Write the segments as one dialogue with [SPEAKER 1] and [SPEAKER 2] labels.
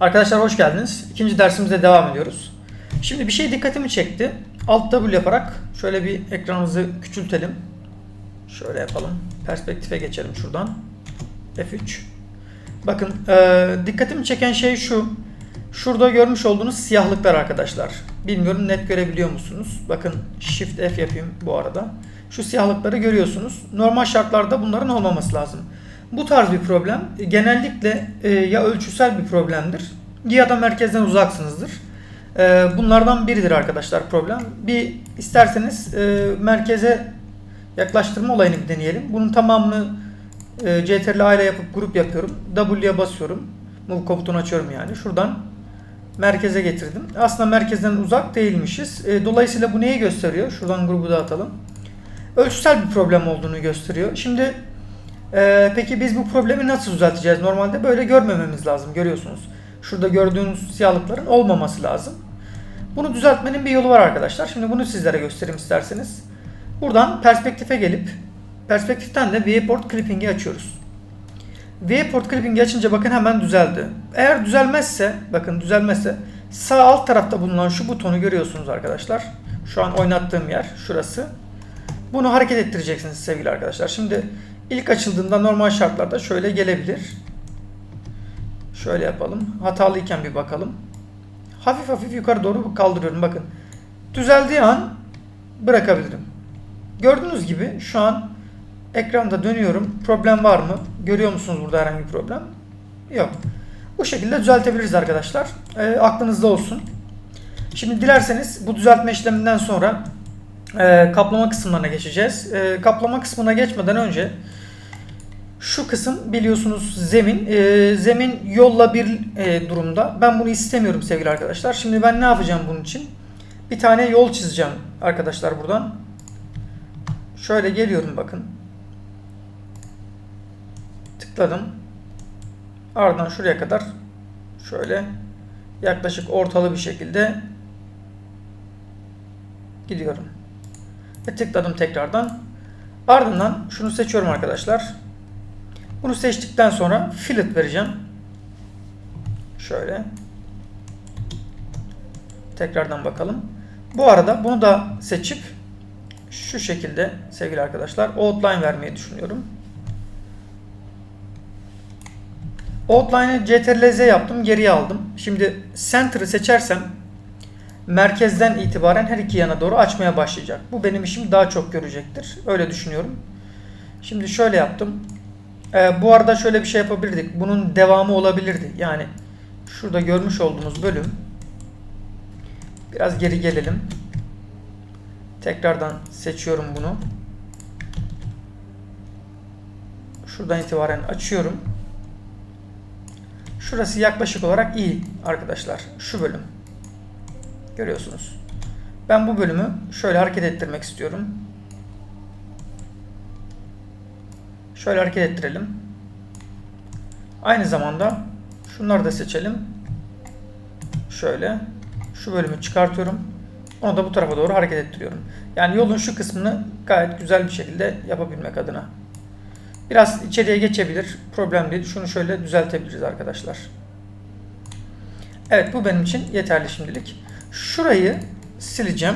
[SPEAKER 1] Arkadaşlar hoş geldiniz. İkinci dersimize devam ediyoruz. Şimdi bir şey dikkatimi çekti. Alt W yaparak şöyle bir ekranımızı küçültelim. Şöyle yapalım. Perspektife geçelim şuradan. F3. Bakın e, dikkatimi çeken şey şu. Şurada görmüş olduğunuz siyahlıklar arkadaşlar. Bilmiyorum net görebiliyor musunuz? Bakın Shift F yapayım bu arada. Şu siyahlıkları görüyorsunuz. Normal şartlarda bunların olmaması lazım. Bu tarz bir problem genellikle e, ya ölçüsel bir problemdir ya da merkezden uzaksınızdır. E, bunlardan biridir arkadaşlar problem. Bir isterseniz e, merkeze yaklaştırma olayını bir deneyelim. Bunun tamamını e, CTRL ile yapıp grup yapıyorum. W'ye basıyorum. Move komutunu açıyorum yani. Şuradan merkeze getirdim. Aslında merkezden uzak değilmişiz. E, dolayısıyla bu neyi gösteriyor? Şuradan grubu dağıtalım. Ölçüsel bir problem olduğunu gösteriyor. Şimdi e, peki biz bu problemi nasıl düzelteceğiz? Normalde böyle görmememiz lazım. Görüyorsunuz. Şurada gördüğünüz siyahlıkların olmaması lazım. Bunu düzeltmenin bir yolu var arkadaşlar. Şimdi bunu sizlere göstereyim isterseniz. Buradan perspektife gelip perspektiften de viewport clipping'i açıyoruz. Viewport clipping'i açınca bakın hemen düzeldi. Eğer düzelmezse, bakın düzelmezse sağ alt tarafta bulunan şu butonu görüyorsunuz arkadaşlar. Şu an oynattığım yer şurası. Bunu hareket ettireceksiniz sevgili arkadaşlar. Şimdi ilk açıldığında normal şartlarda şöyle gelebilir. Şöyle yapalım. Hatalıyken bir bakalım. Hafif hafif yukarı doğru kaldırıyorum. Bakın. Düzeldiği an bırakabilirim. Gördüğünüz gibi şu an ekranda dönüyorum. Problem var mı? Görüyor musunuz burada herhangi bir problem? Yok. Bu şekilde düzeltebiliriz arkadaşlar. E, aklınızda olsun. Şimdi dilerseniz bu düzeltme işleminden sonra e, kaplama kısımlarına geçeceğiz. E, kaplama kısmına geçmeden önce şu kısım biliyorsunuz zemin. E, zemin yolla bir e, durumda. Ben bunu istemiyorum sevgili arkadaşlar. Şimdi ben ne yapacağım bunun için? Bir tane yol çizeceğim arkadaşlar buradan. Şöyle geliyorum bakın. Tıkladım. Ardından şuraya kadar şöyle yaklaşık ortalı bir şekilde gidiyorum. Ve tıkladım tekrardan. Ardından şunu seçiyorum arkadaşlar. Bunu seçtikten sonra fillet vereceğim. Şöyle. Tekrardan bakalım. Bu arada bunu da seçip şu şekilde sevgili arkadaşlar outline vermeyi düşünüyorum. Outline'ı CTRL-Z yaptım, geriye aldım. Şimdi Center'ı seçersem merkezden itibaren her iki yana doğru açmaya başlayacak. Bu benim işimi daha çok görecektir. Öyle düşünüyorum. Şimdi şöyle yaptım. Ee, bu arada şöyle bir şey yapabilirdik. Bunun devamı olabilirdi. Yani şurada görmüş olduğunuz bölüm. Biraz geri gelelim. Tekrardan seçiyorum bunu. Şuradan itibaren açıyorum. Şurası yaklaşık olarak iyi arkadaşlar. Şu bölüm. Görüyorsunuz. Ben bu bölümü şöyle hareket ettirmek istiyorum. Şöyle hareket ettirelim. Aynı zamanda şunları da seçelim. Şöyle. Şu bölümü çıkartıyorum. Onu da bu tarafa doğru hareket ettiriyorum. Yani yolun şu kısmını gayet güzel bir şekilde yapabilmek adına. Biraz içeriye geçebilir. Problem değil. Şunu şöyle düzeltebiliriz arkadaşlar. Evet bu benim için yeterli şimdilik. Şurayı sileceğim.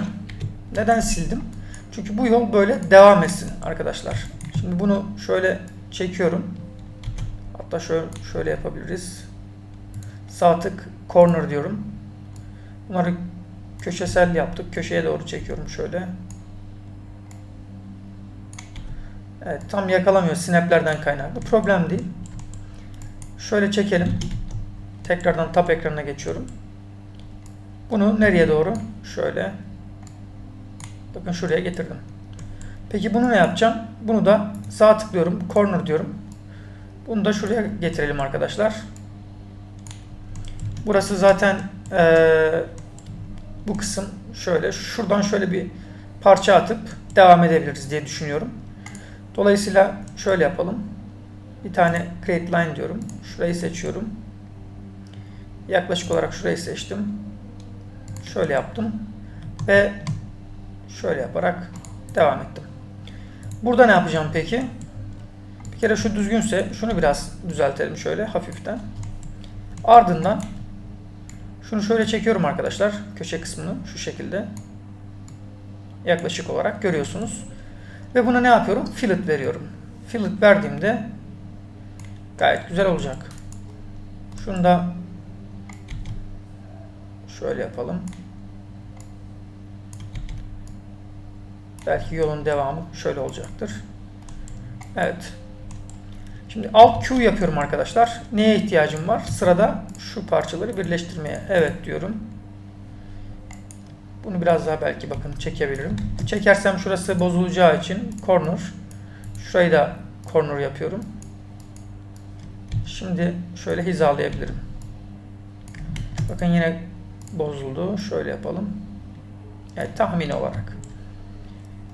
[SPEAKER 1] Neden sildim? Çünkü bu yol böyle devam etsin arkadaşlar. Şimdi bunu şöyle çekiyorum. Hatta şöyle, şöyle yapabiliriz. Sağ tık corner diyorum. Bunları köşesel yaptık. Köşeye doğru çekiyorum şöyle. Evet tam yakalamıyor snaplerden kaynaklı. Problem değil. Şöyle çekelim. Tekrardan tap ekranına geçiyorum. Bunu nereye doğru? Şöyle. Bakın şuraya getirdim. Peki bunu ne yapacağım? Bunu da sağ tıklıyorum. Corner diyorum. Bunu da şuraya getirelim arkadaşlar. Burası zaten ee, bu kısım şöyle. Şuradan şöyle bir parça atıp devam edebiliriz diye düşünüyorum. Dolayısıyla şöyle yapalım. Bir tane create line diyorum. Şurayı seçiyorum. Yaklaşık olarak şurayı seçtim. Şöyle yaptım. Ve şöyle yaparak devam ettim. Burada ne yapacağım peki? Bir kere şu düzgünse şunu biraz düzeltelim şöyle hafiften. Ardından Şunu şöyle çekiyorum arkadaşlar. Köşe kısmını şu şekilde. Yaklaşık olarak görüyorsunuz. Ve buna ne yapıyorum? Fillet veriyorum. Fillet verdiğimde gayet güzel olacak. Şunu da şöyle yapalım. Belki yolun devamı şöyle olacaktır. Evet. Şimdi alt Q yapıyorum arkadaşlar. Neye ihtiyacım var? Sırada şu parçaları birleştirmeye. Evet diyorum. Bunu biraz daha belki bakın çekebilirim. Çekersem şurası bozulacağı için corner. Şurayı da corner yapıyorum. Şimdi şöyle hizalayabilirim. Bakın yine bozuldu. Şöyle yapalım. Evet tahmini olarak.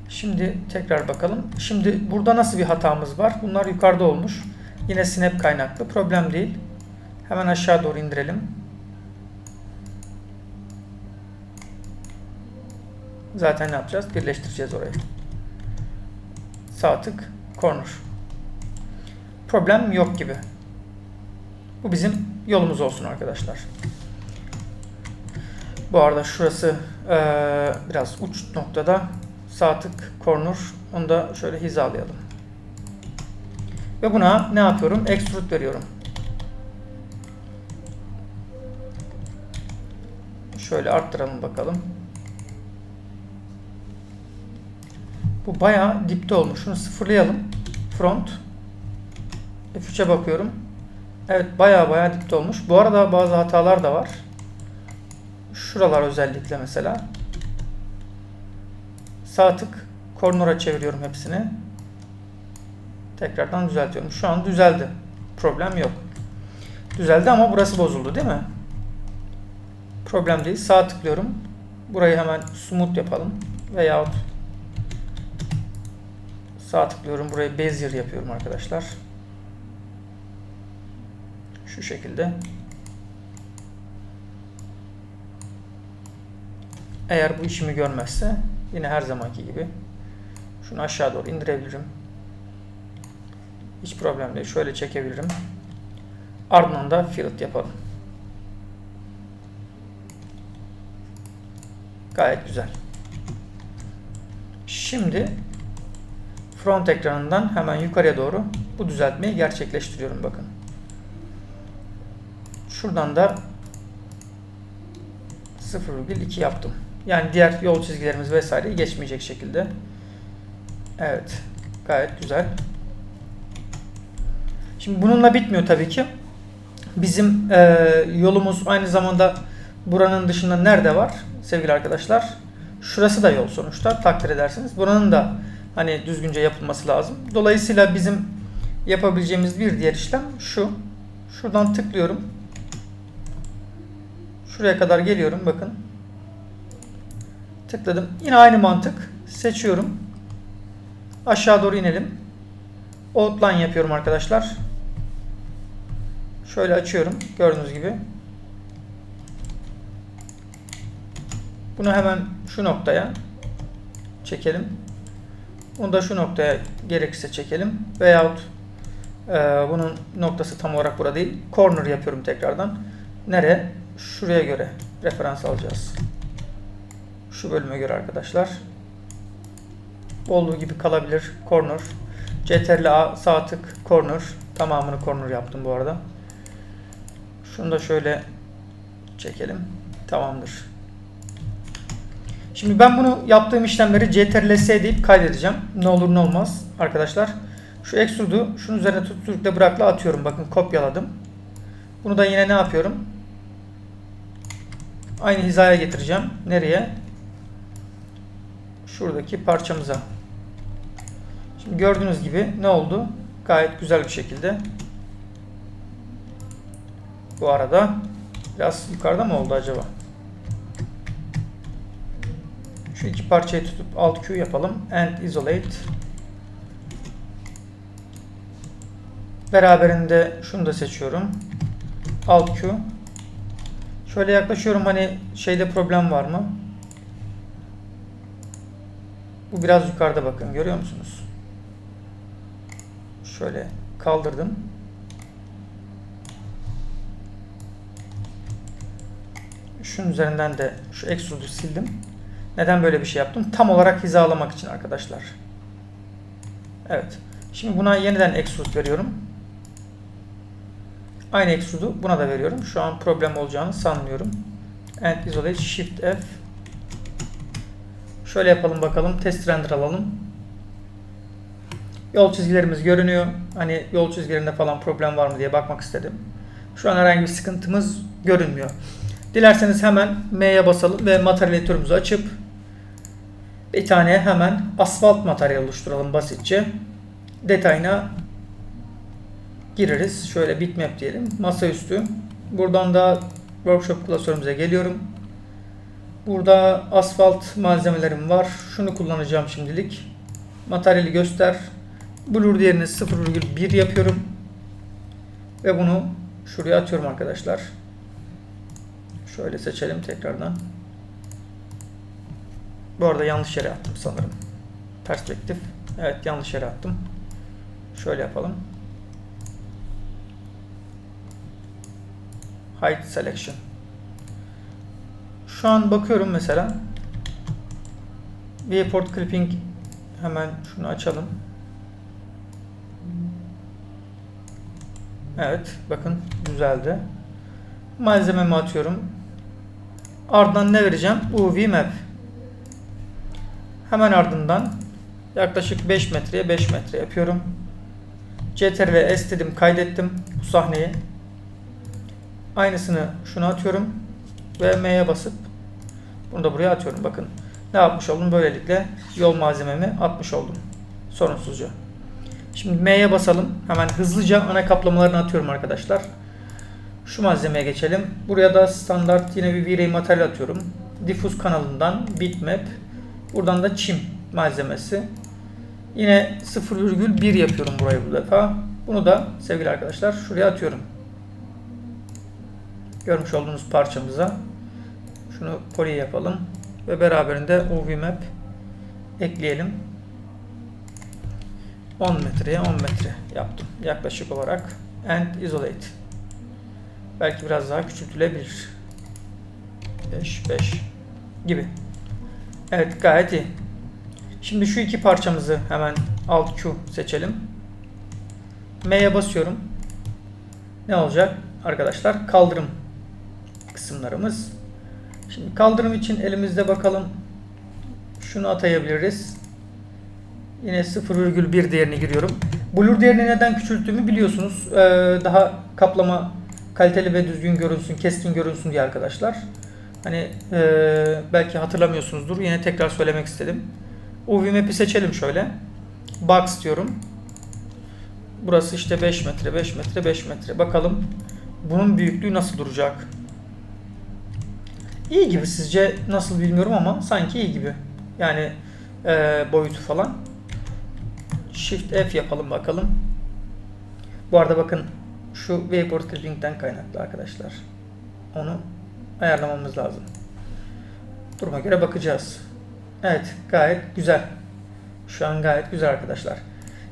[SPEAKER 1] Şimdi tekrar bakalım. Şimdi burada nasıl bir hatamız var? Bunlar yukarıda olmuş. Yine snap kaynaklı. Problem değil. Hemen aşağı doğru indirelim. Zaten ne yapacağız? Birleştireceğiz orayı. Sağ tık, corner. Problem yok gibi. Bu bizim yolumuz olsun arkadaşlar. Bu arada şurası ee, biraz uç noktada sağ tık corner onu da şöyle hizalayalım. Ve buna ne yapıyorum? Extrude veriyorum. Şöyle arttıralım bakalım. Bu bayağı dipte olmuş. Şunu sıfırlayalım. Front. F3'e bakıyorum. Evet bayağı bayağı dipte olmuş. Bu arada bazı hatalar da var. Şuralar özellikle mesela. Sağ tık corner'a çeviriyorum hepsini. Tekrardan düzeltiyorum. Şu an düzeldi. Problem yok. Düzeldi ama burası bozuldu değil mi? Problem değil. Sağ tıklıyorum. Burayı hemen smooth yapalım. Veyahut sağ tıklıyorum. Burayı bezier yapıyorum arkadaşlar. Şu şekilde. Eğer bu işimi görmezse yine her zamanki gibi şunu aşağı doğru indirebilirim. Hiç problem değil. Şöyle çekebilirim. Ardından da fillet yapalım. Gayet güzel. Şimdi front ekranından hemen yukarıya doğru bu düzeltmeyi gerçekleştiriyorum bakın. Şuradan da 0,2 yaptım. Yani diğer yol çizgilerimiz vesaireyi geçmeyecek şekilde. Evet. Gayet güzel. Şimdi bununla bitmiyor tabii ki. Bizim e, yolumuz aynı zamanda buranın dışında nerede var sevgili arkadaşlar? Şurası da yol sonuçta takdir edersiniz. Buranın da hani düzgünce yapılması lazım. Dolayısıyla bizim yapabileceğimiz bir diğer işlem şu. Şuradan tıklıyorum. Şuraya kadar geliyorum bakın. Tıkladım. Yine aynı mantık. Seçiyorum. Aşağı doğru inelim. Outline yapıyorum arkadaşlar. Şöyle açıyorum. Gördüğünüz gibi. Bunu hemen şu noktaya çekelim. Bunu da şu noktaya gerekirse çekelim. Veyahut e, bunun noktası tam olarak burada değil. Corner yapıyorum tekrardan. Nere? Şuraya göre referans alacağız. Şu bölüme göre arkadaşlar. Olduğu gibi kalabilir. Corner. CTRL A sağ tık corner. Tamamını corner yaptım bu arada. Şunu da şöyle çekelim. Tamamdır. Şimdi ben bunu yaptığım işlemleri CTRL S deyip kaydedeceğim. Ne olur ne olmaz arkadaşlar. Şu extrude'u şunun üzerine tuttukla bırakla atıyorum. Bakın kopyaladım. Bunu da yine ne yapıyorum? Aynı hizaya getireceğim. Nereye? Şuradaki parçamıza. Şimdi gördüğünüz gibi ne oldu? Gayet güzel bir şekilde. Bu arada biraz yukarıda mı oldu acaba? Şu iki parçayı tutup alt Q yapalım. And isolate. Beraberinde şunu da seçiyorum. Alt Q. Şöyle yaklaşıyorum hani şeyde problem var mı? Bu biraz yukarıda bakın görüyor musunuz? Şöyle kaldırdım. şunun üzerinden de şu extrude'u sildim. Neden böyle bir şey yaptım? Tam olarak hizalamak için arkadaşlar. Evet. Şimdi buna yeniden extrude veriyorum. Aynı extrude'u buna da veriyorum. Şu an problem olacağını sanmıyorum. And isolate shift F. Şöyle yapalım bakalım. Test render alalım. Yol çizgilerimiz görünüyor. Hani yol çizgilerinde falan problem var mı diye bakmak istedim. Şu an herhangi bir sıkıntımız görünmüyor. Dilerseniz hemen M'ye basalım ve materyal editörümüzü açıp bir tane hemen asfalt materyal oluşturalım basitçe. Detayına gireriz. Şöyle bitmap diyelim. Masaüstü. Buradan da workshop klasörümüze geliyorum. Burada asfalt malzemelerim var. Şunu kullanacağım şimdilik. Materyali göster. Blur değerini 0,1 yapıyorum. Ve bunu şuraya atıyorum arkadaşlar. Şöyle seçelim tekrardan. Bu arada yanlış yere attım sanırım. Perspektif. Evet yanlış yere attım. Şöyle yapalım. Height Selection. Şu an bakıyorum mesela. Viewport Clipping hemen şunu açalım. Evet bakın düzeldi. Malzememi atıyorum. Ardından ne vereceğim? UV Map. Hemen ardından yaklaşık 5 metreye 5 metre yapıyorum. CTRL S dedim kaydettim bu sahneyi. Aynısını şuna atıyorum ve M'ye basıp bunu da buraya atıyorum. Bakın ne yapmış oldum? Böylelikle yol malzememi atmış oldum. Sorunsuzca. Şimdi M'ye basalım. Hemen hızlıca ana kaplamalarını atıyorum arkadaşlar. Şu malzemeye geçelim. Buraya da standart yine bir V-Ray materyal atıyorum. Diffuse kanalından bitmap. Buradan da çim malzemesi. Yine 0,1 yapıyorum burayı bu defa. Bunu da sevgili arkadaşlar şuraya atıyorum. Görmüş olduğunuz parçamıza. Şunu poly yapalım. Ve beraberinde UV map ekleyelim. 10 metreye 10 metre yaptım. Yaklaşık olarak. And isolate. Belki biraz daha küçültülebilir. 5 5 gibi. Evet gayet iyi. Şimdi şu iki parçamızı hemen Alt Q seçelim. M'ye basıyorum. Ne olacak? Arkadaşlar kaldırım kısımlarımız. Şimdi kaldırım için elimizde bakalım. Şunu atayabiliriz. Yine 0,1 değerini giriyorum. Blur değerini neden küçülttüğümü biliyorsunuz. Ee, daha kaplama kaliteli ve düzgün görünsün, keskin görünsün diye arkadaşlar. Hani e, belki hatırlamıyorsunuzdur. Yine tekrar söylemek istedim. UV map'i seçelim şöyle. Box diyorum. Burası işte 5 metre, 5 metre, 5 metre. Bakalım bunun büyüklüğü nasıl duracak? İyi gibi sizce nasıl bilmiyorum ama sanki iyi gibi. Yani e, boyutu falan. Shift F yapalım bakalım. Bu arada bakın şu Wayport Clipping'den kaynaklı arkadaşlar. Onu ayarlamamız lazım. Duruma göre bakacağız. Evet gayet güzel. Şu an gayet güzel arkadaşlar.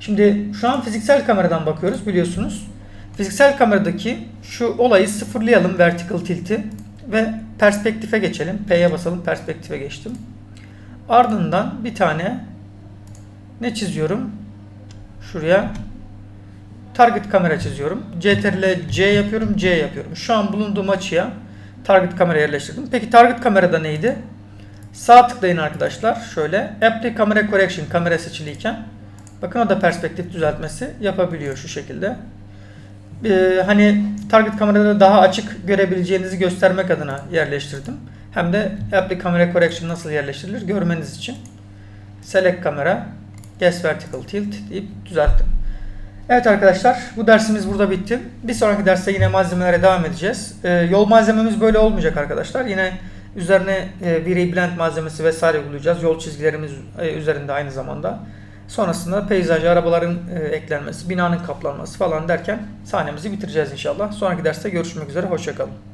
[SPEAKER 1] Şimdi şu an fiziksel kameradan bakıyoruz biliyorsunuz. Fiziksel kameradaki şu olayı sıfırlayalım vertical tilt'i ve perspektife geçelim. P'ye basalım perspektife geçtim. Ardından bir tane ne çiziyorum? Şuraya target kamera çiziyorum. CTRL C yapıyorum, C yapıyorum. Şu an bulunduğum açıya target kamera yerleştirdim. Peki target kamerada neydi? Sağ tıklayın arkadaşlar. Şöyle Apply Camera Correction kamera seçiliyken bakın o da perspektif düzeltmesi yapabiliyor şu şekilde. Ee, hani target kamerada daha açık görebileceğinizi göstermek adına yerleştirdim. Hem de Apply Camera Correction nasıl yerleştirilir görmeniz için. Select kamera, Guess Vertical Tilt deyip düzelttim. Evet arkadaşlar bu dersimiz burada bitti. Bir sonraki derste yine malzemelere devam edeceğiz. Ee, yol malzememiz böyle olmayacak arkadaşlar. Yine üzerine e, bir blend malzemesi vesaire uygulayacağız. Yol çizgilerimiz e, üzerinde aynı zamanda. Sonrasında peyzaj, arabaların e, eklenmesi, binanın kaplanması falan derken sahnemizi bitireceğiz inşallah. Sonraki derste görüşmek üzere. Hoşçakalın.